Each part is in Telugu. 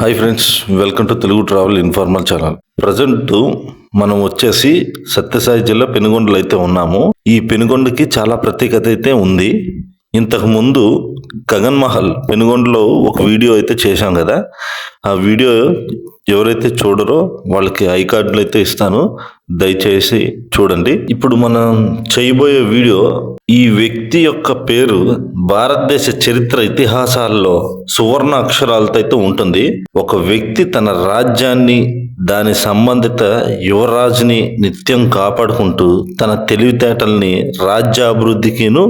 Hi friends welcome to Telugu travel informal channel. Present మనం వచ్చేసి సత్యసాయి జిల్లా పెనుగొండలో అయితే ఉన్నాము. ఈ పెనుగొండకి చాలా ప్రత్యేకత అయితే ఉంది. ఇంతకుముందు గగన్ మహల్ పెనుగొండలో ఒక వీడియో అయితే చేశాం కదా. ఆ వీడియో ఎవరైతే చూడరో వాళ్ళకి ఐ కార్డులు అయితే ఇస్తాను. దయచేసి చూడండి. ఇప్పుడు మనం చేయబోయే వీడియో ఈ వ్యక్తి యొక్క పేరు భారతదేశ చరిత్ర ఇతిహాసాల్లో సువర్ణ అక్షరాలతో అయితే ఉంటుంది. ఒక వ్యక్తి తన రాజ్యాన్ని దాని సంబంధిత యువరాజుని నిత్యం కాపాడుకుంటూ తన తెలివితేటల్ని రాజ్యాభివృద్ధికిను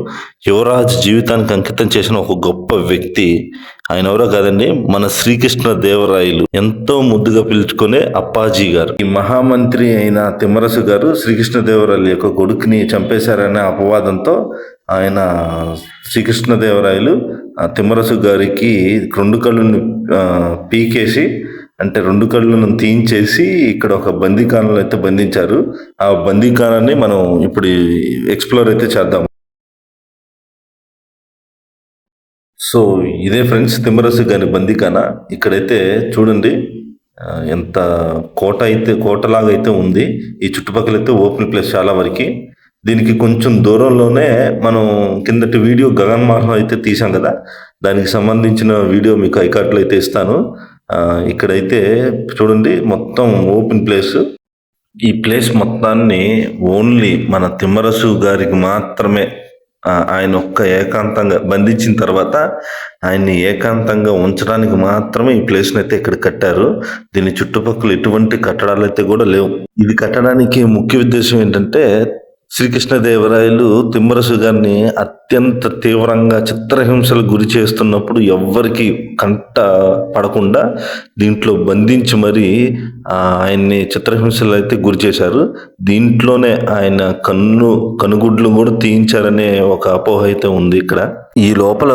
యువరాజు జీవితానికి అంకితం చేసిన ఒక గొప్ప వ్యక్తి. ఆయన ఎవరో కాదండి మన శ్రీకృష్ణ దేవరాయలు. ఎంతో ముద్దుగా పిలుచుకునే అప్పాజీ గారు. ఈ మహామంత్రి అయిన తిమ్మరసు గారు శ్రీకృష్ణ దేవరాయలు యొక్క కొడుకుని చంపేశారనే అపవాదంతో ఆయన శ్రీకృష్ణ దేవరాయలు ఆ తిమ్మరసు గారికి రెండు కళ్ళుని పీకేసి అంటే రెండు కళ్ళను తీయించేసి ఇక్కడ ఒక బందీకానంలో అయితే బంధించారు. ఆ బందీకానాన్ని మనం ఇప్పుడు ఎక్స్ప్లోర్ అయితే చేద్దాం. సో ఇదే ఫ్రెండ్స్ తిమ్మరసు గారి బందీకాన. ఇక్కడైతే చూడండి ఎంత కోట అయితే కోటలాగా అయితే ఉంది. ఈ చుట్టుపక్కల అయితే ఓపెన్ ప్లేస్ చాలా వరకు. దీనికి కొంచెం దూరంలోనే మనం కిందటి వీడియో గగన్ మహల్ అయితే తీసాం కదా. దానికి సంబంధించిన వీడియో మీకు ఐకార్ట్లో అయితే ఇస్తాను. ఇక్కడైతే చూడండి మొత్తం ఓపెన్ ప్లేస్. ఈ ప్లేస్ మొత్తాన్ని ఓన్లీ మన తిమ్మరసు గారికి మాత్రమే ఆయన ఒక్క ఏకాంతంగా బంధించిన తర్వాత ఆయన్ని ఏకాంతంగా ఉంచడానికి మాత్రమే ఈ ప్లేస్ని అయితే ఇక్కడ కట్టారు. దీని చుట్టుపక్కల ఎటువంటి కట్టడాలు అయితే కూడా లేవు. ఇది కట్టడానికి ముఖ్య ఉద్దేశం ఏంటంటే శ్రీకృష్ణదేవరాయలు తిమ్మరసు గారిని అత్యంత తీవ్రంగా చిత్రహింసలు గురి చేస్తున్నప్పుడు ఎవ్వరికి కంట పడకుండా దీంట్లో బంధించి మరి ఆయన్ని చిత్రహింసలు అయితే గురి చేశారు. దీంట్లోనే ఆయన కన్ను కనుగుడ్లు కూడా తీయించారనే ఒక అపోహ అయితే ఉంది ఇక్కడ. ఈ లోపల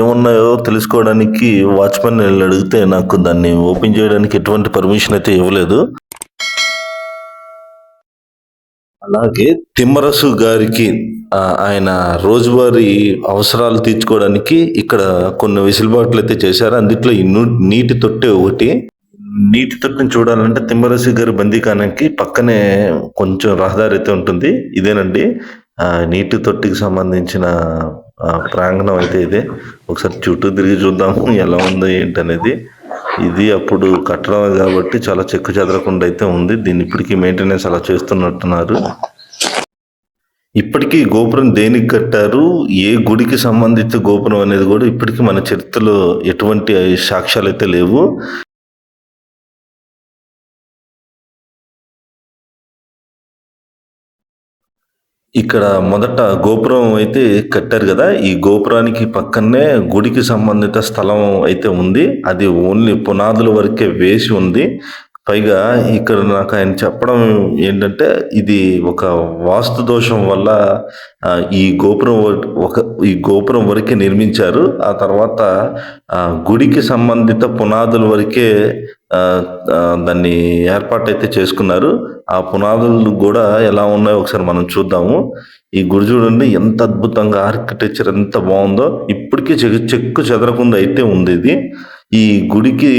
ఏమున్నాయో తెలుసుకోవడానికి వాచ్మెన్ వెళ్ళి అడిగితే నాకు దాన్ని ఓపెన్ చేయడానికి ఎటువంటి పర్మిషన్ అయితే ఇవ్వలేదు. అలాగే తిమ్మరసు గారికి ఆయన రోజువారీ అవసరాలు తీర్చుకోవడానికి ఇక్కడ కొన్ని వెసులుబాట్లు అయితే చేశారు. అందుట్లో ఈ నీటి తొట్టె ఒకటి. నీటి తొట్టిని చూడాలంటే తిమ్మరసు గారి బందీకానానికి పక్కనే కొంచెం రహదారి అయితే ఉంటుంది. ఇదేనండి. నీటి తొట్టికి సంబంధించిన ప్రాంగణం అయితే ఇదే. ఒకసారి చుట్టూ తిరిగి చూద్దాము ఎలా ఉంది ఏంటనేది. ఇది అప్పుడు కట్టడం కాబట్టి చాలా చెక్కు చెదరకుండా అయితే ఉంది. దీన్ని ఇప్పటికీ మెయింటెనెన్స్ అలా చేస్తున్నట్టున్నారు. ఇప్పటికీ గోపురం దేనికి కట్టారు? ఏ గుడికి సంబంధిత గోపురం అనేది కూడా ఇప్పటికీ మన చరిత్రలో ఎటువంటి సాక్ష్యాలు అయితే లేవు. ఇక్కడ మొదట గోపురం అయితే కట్టారు కదా. ఈ గోపురానికి పక్కనే గుడికి సంబంధిత స్థలం అయితే ఉంది. అది ఓన్లీ పునాదుల వరకే వేసి ఉంది. పైగా ఇక్కడ నాకు ఆయన చెప్పడం ఏంటంటే ఇది ఒక వాస్తు దోషం వల్ల ఈ గోపురం వ- ఒక ఈ గోపురం వరకే నిర్మించారు. ఆ తర్వాత గుడికి సంబంధిత పునాదుల వరకే దాన్ని ఏర్పాటు అయితే చేసుకున్నారు. ఆ పునాదులు కూడా ఎలా ఉన్నాయో ఒకసారి మనం చూద్దాము. ఈ గుడి చూడండి ఎంత అద్భుతంగా ఆర్కిటెక్చర్ ఎంత బాగుందో. ఇప్పటికీ చెక్కు చెక్కు చెదరకుండా అయితే ఉంది ఇది. ఈ గుడికి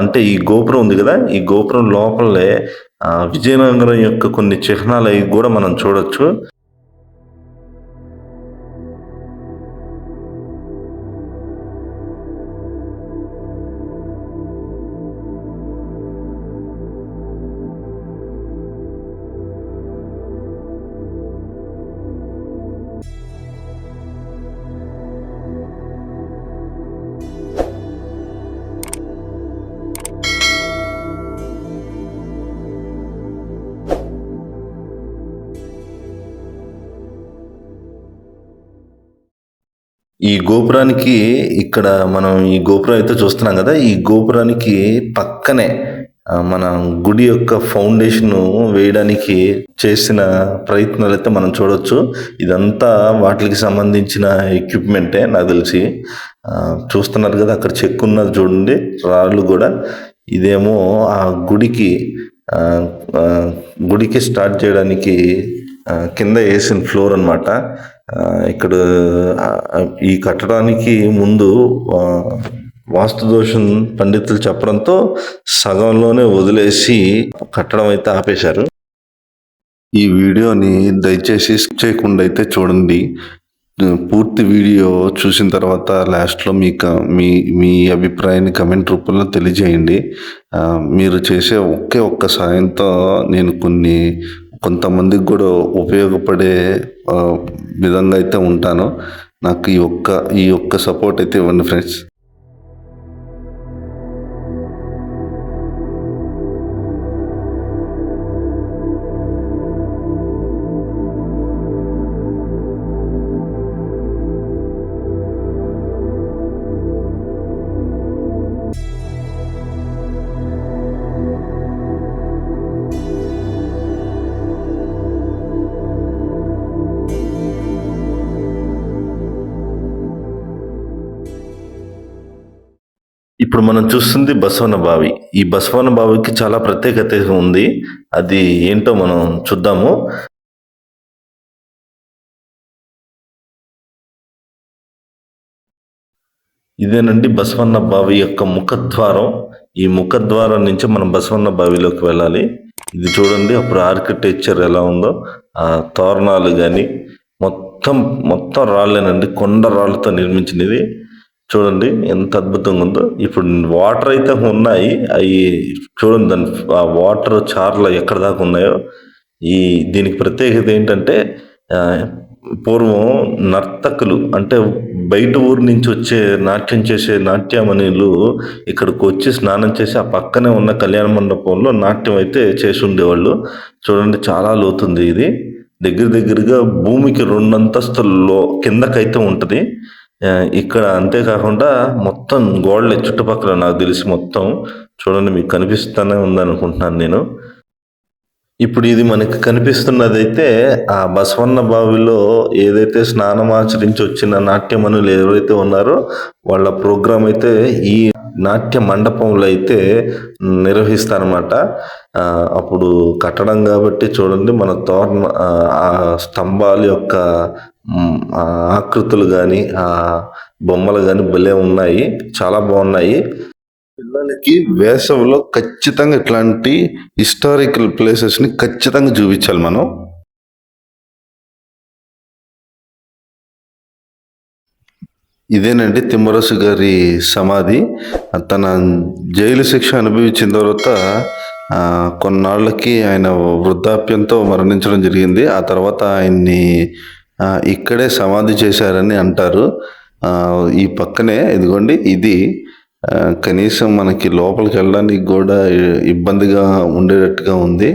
అంటే ఈ గోపురం ఉంది కదా ఈ గోపురం లోపలే విజయనగరం యొక్క కొన్ని చిహ్నాలు అవి కూడా మనం చూడొచ్చు. ఈ గోపురానికి ఇక్కడ మనం ఈ గోపురం అయితే చూస్తున్నాం కదా ఈ గోపురానికి పక్కనే మన గుడి యొక్క ఫౌండేషన్ వేయడానికి చేసిన ప్రయత్నాలు అయితే మనం చూడొచ్చు. ఇదంతా వాటికి సంబంధించిన ఎక్విప్మెంటే నాకు తెలిసి. చూస్తున్నారు కదా అక్కడ చెక్ ఉన్నది చూడండి రాళ్ళు కూడా. ఇదేమో ఆ గుడికి గుడికి స్టార్ట్ చేయడానికి కింద వేసిన ఫ్లోర్ అన్నమాట. ఇక్కడ ఈ కట్టడానికి ముందు వాస్తు దోషం పండితులు చెప్పడంతో సగంలోనే వదిలేసి కట్టడం అయితే ఆపేశారు. ఈ వీడియోని దయచేసి చేయకుండా అయితే చూడండి. పూర్తి వీడియో చూసిన తర్వాత లాస్ట్లో మీ క- మీ మీ అభిప్రాయాన్ని కమెంట్ రూపంలో తెలియజేయండి. మీరు చేసే ఒకే ఒక్క సాయంతో నేను కొన్ని కొంతమందికి కూడా ఉపయోగపడే విధంగా అయితే ఉంటాను. నాకు ఈ ఒక్క ఈ ఒక్క సపోర్ట్ అయితే ఇవ్వండి ఫ్రెండ్స్ ఇప్పుడు మనం చూస్తుంది బసవన బావి. ఈ బసవన బావికి చాలా ప్రత్యేకత ఉంది. అది ఏంటో మనం చూద్దాము. ఇదేనండి బసవన్న బావి యొక్క ముఖద్వారం. ఈ ముఖద్వారం నుంచి మనం బసవన్న బావిలోకి వెళ్ళాలి. ఇది చూడండి అప్పుడు ఆర్కిటెక్చర్ ఎలా ఉందో. ఆ తోరణాలు కానీ మొత్తం మొత్తం రాళ్ళేనండి. కొండ రాళ్ళతో నిర్మించినది. చూడండి ఎంత అద్భుతంగా ఉందో. ఇప్పుడు వాటర్ అయితే ఉన్నాయి. అవి చూడండి దాని ఆ వాటర్ చార్లు ఎక్కడ దాకా ఉన్నాయో. ఈ దీనికి ప్రత్యేకత ఏంటంటే పూర్వం నర్తకులు అంటే బయట ఊరు నుంచి వచ్చే నాట్యం చేసే నాట్యమణులు ఇక్కడికి వచ్చి స్నానం చేసి ఆ పక్కనే ఉన్న కళ్యాణ మండపంలో నాట్యం అయితే చేసి ఉండేవాళ్ళు. చూడండి చాలా లోతుంది ఇది. దగ్గర దగ్గరగా భూమికి రెండంతస్తుల్లో కిందకైతే ఉంటుంది. ఇక్కడ అంతేకాకుండా మొత్తం గోడలే చుట్టుపక్కల నాకు తెలిసి మొత్తం చూడండి మీకు కనిపిస్తూనే ఉందనుకుంటున్నాను నేను. ఇప్పుడు ఇది మనకి కనిపిస్తున్నదైతే ఆ బసవన్న బావిలో ఏదైతే స్నానం ఆచరించి వచ్చిన నాట్యమనులు ఎవరైతే ఉన్నారో వాళ్ళ ప్రోగ్రాం అయితే ఈ నాట్య మండపంలో అయితే నిర్వహిస్తారన్నమాట. అప్పుడు కట్టడం కాబట్టి చూడండి మన తోరణ ఆ, స్తంభాల యొక్క ఆకృతులు కానీ ఆ బొమ్మలు కానీ భలే ఉన్నాయి. చాలా బాగున్నాయి. పిల్లలకి వేసవిలో ఖచ్చితంగా ఇట్లాంటి హిస్టారికల్ ప్లేసెస్ని ఖచ్చితంగా చూపించాలి మనం. ఇదేనండి తిమ్మరసు గారి సమాధి. తన జైలు శిక్ష అనుభవించిన తర్వాత కొన్నాళ్ళకి ఆయన వృద్ధాప్యంతో మరణించడం జరిగింది. ఆ తర్వాత ఆయన్ని ఇక్కడే సమాధి చేశారని అంటారు. ఈ పక్కనే ఇదిగోండి ఇది కనీసం మనకి లోపలికి వెళ్ళడానికి కూడా ఇబ్బందిగా ఉండేటట్టుగా ఉంది.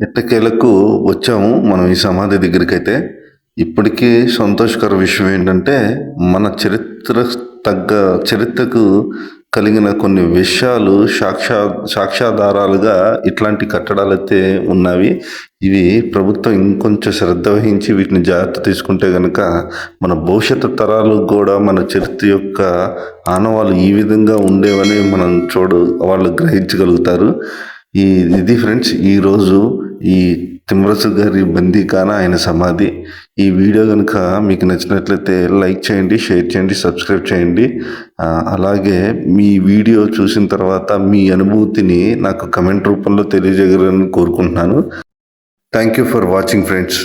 ఎట్టకేలకు వచ్చాము మనం ఈ సమాధి దగ్గరికి అయితే ఇప్పటికీ సంతోషకర విషయం ఏంటంటే మన చరిత్ర తగ్గ చరిత్రకు కలిగిన కొన్ని విషయాలు సాక్షా సాక్ష్యాధారాలుగా ఇట్లాంటి కట్టడాలు అయితే ఉన్నవి. ఇవి ప్రభుత్వం ఇంకొంచెం శ్రద్ధ వహించి వీటిని జాగ్రత్త తీసుకుంటే కనుక మన భవిష్యత్తు తరాలు కూడా మన చరిత్ర యొక్క ఆనవాళ్ళు ఈ విధంగా ఉండేవని మనం చూడు వాళ్ళు గ్రహించగలుగుతారు. ఈ ఇది ఫ్రెండ్స్ ఈరోజు ఈ తిమ్మరసు గారి బందీకాన ఆయన సమాధి. ఈ వీడియో కనుక మీకు నచ్చినట్లయితే లైక్ చేయండి షేర్ చేయండి సబ్స్క్రైబ్ చేయండి. అలాగే మీ వీడియో చూసిన తర్వాత మీ అనుభూతిని నాకు కమెంట్ రూపంలో తెలియజేయగలని కోరుకుంటున్నాను. Thank you for watching friends